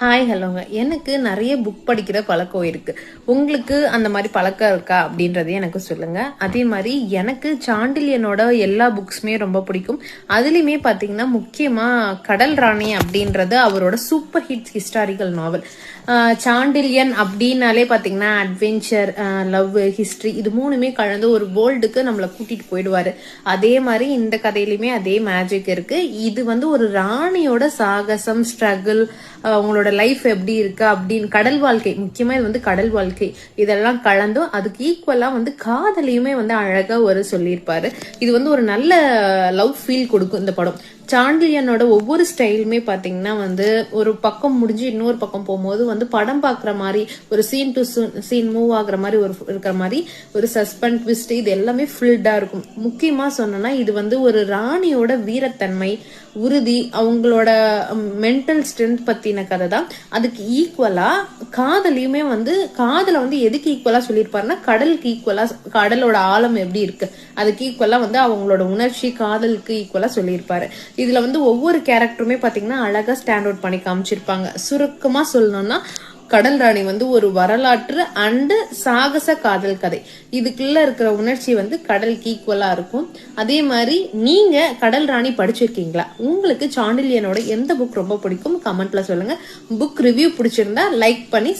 Hi ஹலோங்க எனக்கு நிறைய book படிக்கிற பழக்கம் இருக்குது உங்களுக்கு அந்த மாதிரி பழக்கம் இருக்கா அப்படின்றதையும் எனக்கு சொல்லுங்கள் அதே மாதிரி எனக்கு சாண்டில்யனோட எல்லா புக்ஸுமே ரொம்ப பிடிக்கும். அதுலேயுமே பார்த்தீங்கன்னா முக்கியமாக கடல் ராணி அப்படின்றது அவரோட super hit historical novel Sandilyan அப்படின்னாலே பார்த்தீங்கன்னா அட்வென்ச்சர் லவ் ஹிஸ்ட்ரி இது மூணுமே கலந்து ஒரு வேர்ல்டுக்கு நம்மளை கூட்டிகிட்டு போயிடுவார். அதே மாதிரி இந்த கதையிலுமே அதே மேஜிக் இருக்குது இது வந்து ஒரு ராணியோட சாகசம் ஸ்ட்ரகிள் அவங்களோட லைஃப் எப்படி இருக்கு அப்படின்னு கடல் வாழ்க்கை முக்கியமா இது வந்து கடல் வாழ்க்கை. இதெல்லாம் கலந்தும் அதுக்கு ஈக்குவலா வந்து காதலையுமே வந்து அழகா ஒரு சொல்லியிருப்பாரு. இது வந்து ஒரு நல்ல லவ் ஃபீல் கொடுக்கும் இந்த படம். சாண்டிலியனோட ஒவ்வொரு ஸ்டைலுமே பார்த்தீங்கன்னா வந்து ஒரு பக்கம் முடிஞ்சு இன்னொரு பக்கம் போகும்போது வந்து படம் பார்க்குற மாதிரி ஒரு சீன் டு சீன் மூவ் ஆகுற மாதிரி ஒரு இருக்கிற மாதிரி ஒரு சஸ்பெண்ட் ட்விஸ்ட் இது எல்லாமே ஃபில்டாக இருக்கும். முக்கியமாக சொன்னோம்னா இது வந்து ஒரு ராணியோட வீரத்தன்மை உறுதி அவங்களோட மென்டல் ஸ்ட்ரென்த் பற்றின கதை தான். அதுக்கு ஈக்குவலா காதலையுமே வந்து காதலை வந்து எதுக்கு ஈக்குவலா சொல்லியிருப்பாருன்னா கடலுக்கு ஈக்குவலா கடலோட ஆழம் எப்படி இருக்கு அதுக்கு ஈக்குவலா வந்து அவங்களோட உணர்ச்சி காதலுக்கு ஈக்குவலா சொல்லியிருப்பாரு. இதுல வந்து ஒவ்வொரு கேரக்டருமே பாத்தீங்கன்னா அழகா ஸ்டாண்ட் அவுட் பண்ணி காமிச்சிருப்பாங்க. சுருக்கமா சொல்லணும்னா கடல் ராணி வந்து ஒரு வரலாற்று அண்டு சாகச காதல் கதை. இதுக்குள்ள இருக்கிற உணர்ச்சி வந்து கடலுக்கு ஈக்குவலா இருக்கும். அதே மாதிரி நீங்க கடல் ராணி படிச்சிருக்கீங்களா? உங்களுக்கு சாண்டிலியனோட எந்த புக் ரொம்ப பிடிக்கும்? கமெண்ட்ல சொல்லுங்க. புக் ரிவ்யூ பிடிச்சிருந்தா லைக் பண்ணி